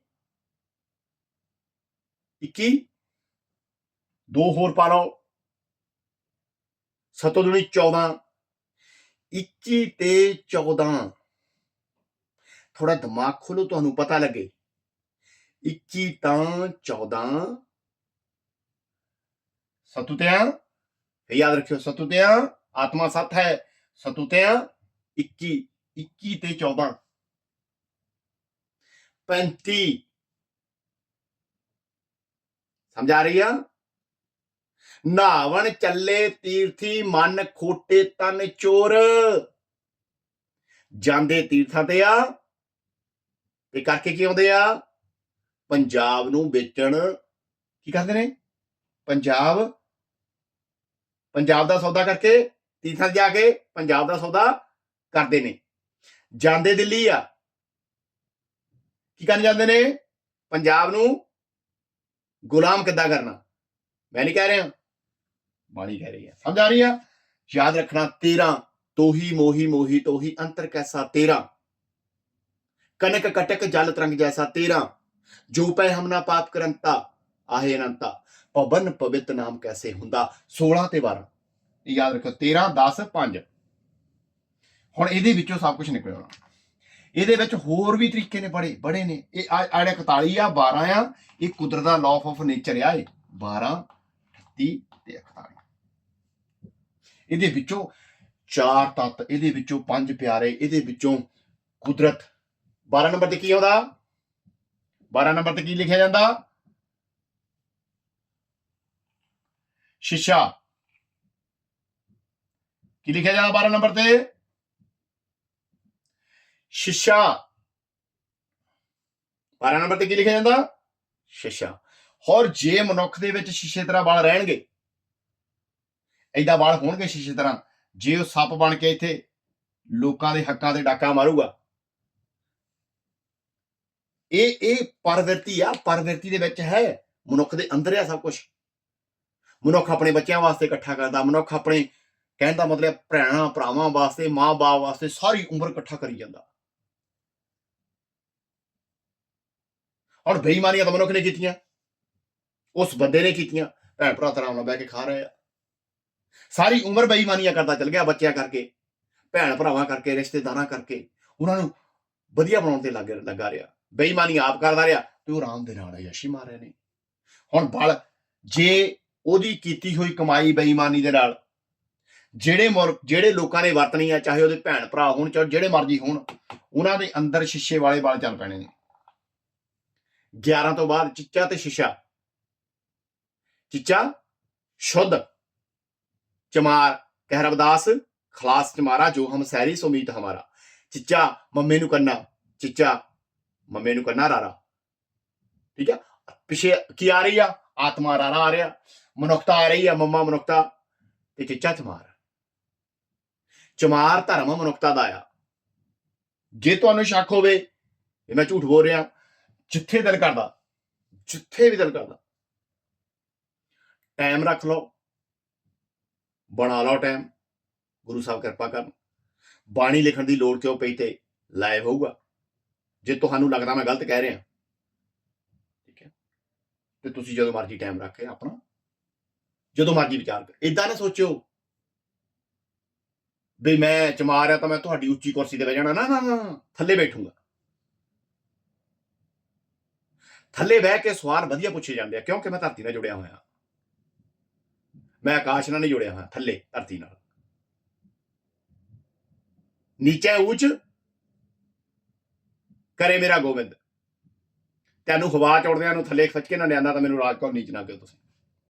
21 ਦੋ ਹੋਰ ਪਾ ਲਓ। ਸਤੋ ਦੁਨੀ 14 21 ਤੇ 14 ਥੋੜਾ ਦਿਮਾਗ ਖੋਲੋ, ਤੁਹਾਨੂੰ ਪਤਾ ਲੱਗੇ। 21 ਤਾਂ 14 ਸਤੁਤਿਆਂ ਯਾਦ ਰੱਖਿਓ ਸਤੁਤਿਆਂ ਆਤਮਾ ਸਤ ਹੈ। ਸਤੁਤਿਆਂ 21 21 ਤੇ 14 35 ਸਮਝ ਆ ਰਹੀ ਆ? ਨਾਵਣ ਚੱਲੇ ਤੀਰਥੀ ਮਨ ਖੋਟੇ ਤਨ ਚੋਰ। ਜਾਂਦੇ ਤੀਰਥਾਂ ਤੇ ਆ। ਤੇ ਕਰਕੇ ਕੀ ਆਉਂਦੇ ਆ? ਪੰਜਾਬ ਨੂੰ ਵੇਚਣ। ਕੀ ਕਰਦੇ ਨੇ? ਪੰਜਾਬ। ਪੰਜਾਬ ਦਾ ਸੌਦਾ ਕਰਕੇ ਤੀਰਥਾਂ 'ਚ ਜਾ ਕੇ ਪੰਜਾਬ ਦਾ ਸੌਦਾ ਕਰਦੇ ਨੇ। ਜਾਂਦੇ ਦਿੱਲੀ ਆ। ਕੀ ਕਰਨ ਜਾਂਦੇ ਨੇ? ਪੰਜਾਬ ਨੂੰ ਗੁਲਾਮ ਕਿੱਦਾਂ ਕਰਨਾ? ਮੈਂ ਨਹੀਂ ਕਹਿ ਰਿਹਾ। ਬਾਣੀ ਕਹਿ ਰਹੀ ਹੈ। ਸਮਝ ਆ ਰਹੀ ਹੈ? ਯਾਦ ਰੱਖਣਾ 13 ਤੋਹੀ, ਮੋਹੀ ਮੋਹੀ, ਤੋਹੀ, ਅੰਤਰ ਕੈਸਾ 13 ਕਨਕ, ਕਟਕ, ਜਲ ਤਰੰਗ ਜੈਸਾ 13 ਜੋ ਪੈ ਹਮਨਾ ਪਾਪ ਕਰੰਤਾ, ਆਹੇ ਅਨੰਤਾ। ਪਵਨ ਪਵਿੱਤ ਨਾਮ ਕੈਸੇ ਹੁੰਦਾ? 16 ਤੇ 12 ਇਹ ਯਾਦ ਰੱਖੋ 13 10 5 ਹੁਣ ਇਹਦੇ ਵਿੱਚੋਂ ਸਭ ਕੁਝ ਨਿਕਲ ਆਉਣਾ ਇਹਦੇ ਵਿੱਚ ਹੋਰ ਵੀ ਤਰੀਕੇ ਨੇ, ਬੜੇ ਬੜੇ ਨੇ। ਇਹ ਆ ਆ ਜਿਹੜਾ 41 ਆ 12 ਆ, ਇਹ ਕੁਦਰਤ ਦਾ ਲਾਅ ਆਫ ਨੇਚਰ ਆ ਇਹ। 12 38 ਤੇ 41 ਇਹਦੇ ਵਿੱਚੋਂ ਚਾਰ ਤੱਤ, ਇਹਦੇ ਵਿੱਚੋਂ ਪੰਜ ਪਿਆਰੇ, ਇਹਦੇ ਵਿੱਚੋਂ ਕੁਦਰਤ। 12 ਨੰਬਰ ਤੇ ਕੀ ਆਉਂਦਾ? 12 ਨੰਬਰ ਤੇ ਕੀ ਲਿਖਿਆ ਜਾਂਦਾ? ਸ਼ੀਸ਼ਾ। ਕੀ ਲਿਖਿਆ ਜਾਂਦਾ 12 ਨੰਬਰ ਤੇ? ਸ਼ੀਸ਼ਾ। 12 ਨੰਬਰ ਤੇ ਕੀ ਲਿਖਿਆ ਜਾਂਦਾ? ਸ਼ੀਸ਼ਾ। ਹੋਰ ਜੇ ਮਨੁੱਖ ਦੇ ਵਿੱਚ ਸ਼ੀਸ਼ੇ ਤਰ੍ਹਾਂ ਵਾਲ ਰਹਿਣਗੇ ਐਦਾਂ ਵਾਲ ਹੋਣਗੇ ਸ਼ੀਸ਼ੇ ਤਰ੍ਹਾਂ। ਜੇ ਉਹ ਸੱਪ ਬਣ ਕੇ ਇੱਥੇ ਲੋਕਾਂ ਦੇ ਹੱਕਾਂ ਦੇ ਡਾਕਾ ਮਾਰੂਗਾ। ਇਹ ਇਹ ਪਰਵਰਤੀ ਆ, ਪਰਵਰਤੀ ਦੇ ਵਿੱਚ ਹੈ। ਮਨੁੱਖ ਦੇ ਅੰਦਰ ਆ ਸਭ ਕੁਝ ਮਨੁੱਖ ਆਪਣੇ ਬੱਚਿਆਂ ਵਾਸਤੇ ਇਕੱਠਾ ਕਰਦਾ, ਮਨੁੱਖ ਆਪਣੇ ਕਹਿਣ ਦਾ ਮਤਲਬ ਭੈਣਾਂ, ਭਰਾਵਾਂ ਵਾਸਤੇ, ਮਾਂ-ਬਾਪ ਵਾਸਤੇ ਸਾਰੀ ਉਮਰ ਇਕੱਠਾ ਕਰੀ ਜਾਂਦਾ। ਹੁਣ ਬੇਈਮਾਨੀਆਂ ਤਾਂ ਮਨੁੱਖ ਨੇ ਕੀਤੀਆਂ। ਉਸ ਬੰਦੇ ਨੇ ਕੀਤੀਆਂ। ਭੈਣ ਭਰਾ ਆਰਾਮ ਨਾਲ ਬਹਿ ਕੇ ਖਾ ਰਹੇ ਆ। ਸਾਰੀ ਉਮਰ ਬੇਈਮਾਨੀਆਂ ਕਰਦਾ ਚੱਲ ਗਿਆ ਬੱਚਿਆਂ ਕਰਕੇ, ਭੈਣ ਭਰਾਵਾਂ ਕਰਕੇ, ਰਿਸ਼ਤੇਦਾਰਾਂ ਕਰਕੇ। ਉਹਨਾਂ ਨੂੰ ਵਧੀਆ ਬਣਾਉਣ ਤੇ ਲੱਗ ਲੱਗਾ ਰਿਹਾ। ਬੇਈਮਾਨੀ ਆਪ ਕਰਦਾ ਰਿਹਾ ਤੇ ਉਹ ਆਰਾਮ ਦੇ ਨਾਲ ਯਸ਼ੀ ਮਾਰ ਰਹੇ ਨੇ। ਹੁਣ ਬਲ, ਜੇ ਉਹਦੀ ਕੀਤੀ ਹੋਈ ਕਮਾਈ ਬੇਈਮਾਨੀ ਦੇ ਨਾਲ, ਜਿਹੜੇ ਮੁਲਕ ਜਿਹੜੇ ਲੋਕਾਂ ਨੇ ਵਰਤਣੀ ਆ, ਚਾਹੇ ਉਹਦੇ ਭੈਣ ਭਰਾ ਹੋਣ, ਚਾਹੇ ਜਿਹੜੇ ਮਰਜ਼ੀ ਹੋਣ, ਉਹਨਾਂ ਦੇ ਅੰਦਰ ਸ਼ੀਸ਼ੇ ਵਾਲੇ ਵਾਲ ਚੱਲ ਪੈਣੇ ਨੇ। 11 ਤੋਂ ਬਾਅਦ ਚਿੱਚਾ ਤੇ ਸ਼ੀਸ਼ਾ। ਚਿੱਚਾ ਸ਼ੁੱਧ। ਚਮਾਰ, ਕਹਿ ਰਵਦਾਸ, ਖਲਾਸ ਚਮਾਰਾ, ਜੋ ਹਮ ਸਹਿਰੀ ਸੁਮੀਤ ਹਮਾਰਾ। ਚਿੱਚਾ, ਮੰਮੇ ਨੂੰ ਕੰਨਾ ਚਿੱਚਾ, ਮੰਮੇ ਨੂੰ ਕੰਨਾ ਰਾਰਾ। ਠੀਕ ਆ? ਪਿਛੇ ਕੀ ਆ ਰਹੀ ਆ? ਆਤਮਾ ਰਾਰਾ ਆ ਰਿਹਾ। ਮਨੁੱਖਤਾ ਆ ਰਹੀ ਆ, ਮੰਮਾ ਮਨੁੱਖਤਾ। ਤੇ ਚਿੱਚਾ ਚਮਾਰ। ਚਮਾਰ ਧਰਮ ਮਨੁੱਖਤਾ ਦਾ ਆ। ਜੇ ਤੁਹਾਨੂੰ ਸ਼ੱਕ ਹੋਵੇ, ਇਹ ਮੈਂ ਝੂਠ ਬੋਲ ਰਿਹਾ, ਜਿੱਥੇ ਦਿਲ ਕਰਦਾ, ਜਿੱਥੇ ਵੀ ਦਿਲ ਕਰਦਾ ਟਾਈਮ ਰੱਖ ਲਓ। ਬਣਾ ਲਓ ਟਾਈਮ ਗੁਰੂ ਸਾਹਿਬ ਕਿਰਪਾ ਕਰਨ। ਬਾਣੀ ਲਿਖਣ ਦੀ ਲੋੜ ਕਿਉਂ ਪਈ ਤੇ ਲਾਈਵ ਹੋਊਗਾ? ਜੇ ਤੁਹਾਨੂੰ ਲੱਗਦਾ ਮੈਂ ਗਲਤ ਕਹਿ ਰਿਹਾ। ਠੀਕ ਹੈ। ਤੇ ਤੁਸੀਂ ਜਦੋਂ ਮਰਜ਼ੀ ਟਾਈਮ ਰੱਖ ਕੇ ਆਪਣਾ, ਜਦੋਂ ਮਰਜ਼ੀ ਵਿਚਾਰ ਕਰ। ਇਦਾਂ ਨਾ ਸੋਚਿਓ ਵੀ ਮੈਂ ਚਮਾਰ ਆ ਤਾਂ ਮੈਂ ਤੁਹਾਡੀ ਉੱਚੀ ਕੁਰਸੀ ਤੇ ਬਹਿ ਜਾਣਾ। ਨਾ ਨਾ ਨਾ, ਥੱਲੇ ਬੈਠੂੰਗਾ। ਥੱਲੇ ਬਹਿ ਕੇ ਸਵਾਲ ਵਧੀਆ ਪੁੱਛੇ ਜਾਂਦੇ ਆ, ਕਿਉਂਕਿ ਮੈਂ ਧਰਤੀ ਨਾਲ ਜੁੜਿਆ ਹੋਇਆ। ਮੈਂ ਆਕਾਸ਼ ਨਾਲ ਨਹੀਂ ਜੁੜਿਆ ਹਾਂ ਥੱਲੇ, ਧਰਤੀ ਨਾਲ। ਨੀਚੇ ਉੱਚ ਕਰੇ ਮੇਰਾ ਗੋਬਿੰਦ। ਤੈਨੂੰ ਹਵਾ ਚੋੜਦਿਆਂ ਨੂੰ ਥੱਲੇ ਖੱਚ ਕੇ ਨਾ ਲਿਆਂਦਾ ਤਾਂ ਮੈਨੂੰ ਰਾਜ ਕੌਰ ਨੀਚ ਨਾ ਕਿਉ ਤੁਸੀਂ।